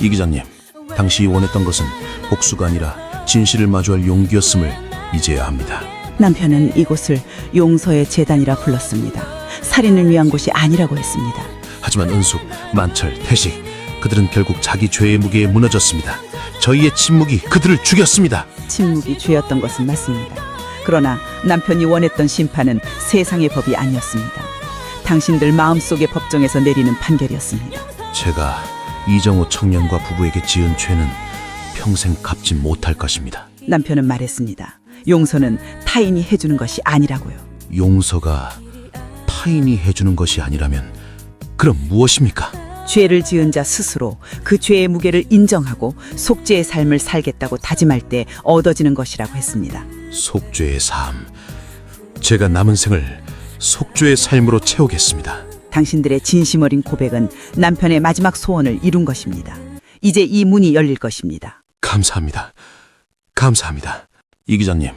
이 기자님, 당시 원했던 것은 복수가 아니라 진실을 마주할 용기였음을 이제야 합니다. 남편은 이곳을 용서의 재단이라 불렀습니다. 살인을 위한 곳이 아니라고 했습니다. 하지만 은숙, 만철, 태식 그들은 결국 자기 죄의 무게에 무너졌습니다. 저희의 침묵이 그들을 죽였습니다. 침묵이 죄였던 것은 맞습니다. 그러나 남편이 원했던 심판은 세상의 법이 아니었습니다. 당신들 마음속의 법정에서 내리는 판결이었습니다. 제가 이정호 청년과 부부에게 지은 죄는 평생 갚지 못할 것입니다. 남편은 말했습니다. 용서는 타인이 해주는 것이 아니라고요. 용서가 타인이 해주는 것이 아니라면 그럼 무엇입니까? 죄를 지은 자 스스로 그 죄의 무게를 인정하고 속죄의 삶을 살겠다고 다짐할 때 얻어지는 것이라고 했습니다. 속죄의 삶. 제가 남은 생을 속죄의 삶으로 채우겠습니다. 당신들의 진심 어린 고백은 남편의 마지막 소원을 이룬 것입니다. 이제 이 문이 열릴 것입니다. 감사합니다. 감사합니다. 이 기자님,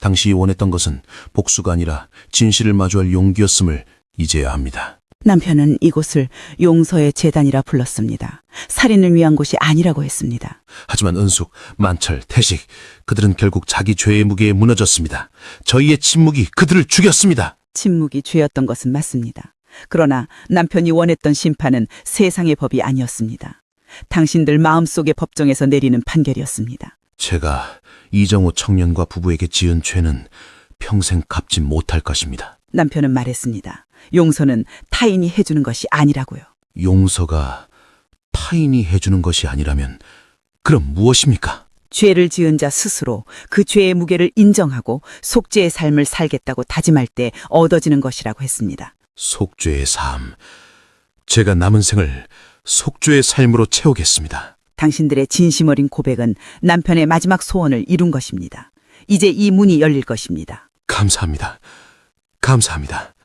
당시 원했던 것은 복수가 아니라 진실을 마주할 용기였음을 이제야 합니다. 남편은 이곳을 용서의 재단이라 불렀습니다. 살인을 위한 곳이 아니라고 했습니다. 하지만 은숙, 만철, 태식 그들은 결국 자기 죄의 무게에 무너졌습니다. 저희의 침묵이 그들을 죽였습니다. 침묵이 죄였던 것은 맞습니다. 그러나 남편이 원했던 심판은 세상의 법이 아니었습니다. 당신들 마음속의 법정에서 내리는 판결이었습니다. 제가 이정호 청년과 부부에게 지은 죄는 평생 갚지 못할 것입니다. 남편은 말했습니다. 용서는 타인이 해주는 것이 아니라고요. 용서가 타인이 해주는 것이 아니라면 그럼 무엇입니까? 죄를 지은 자 스스로 그 죄의 무게를 인정하고 속죄의 삶을 살겠다고 다짐할 때 얻어지는 것이라고 했습니다. 속죄의 삶. 제가 남은 생을 속죄의 삶으로 채우겠습니다. 당신들의 진심 어린 고백은 남편의 마지막 소원을 이룬 것입니다. 이제 이 문이 열릴 것입니다. 감사합니다. 감사합니다.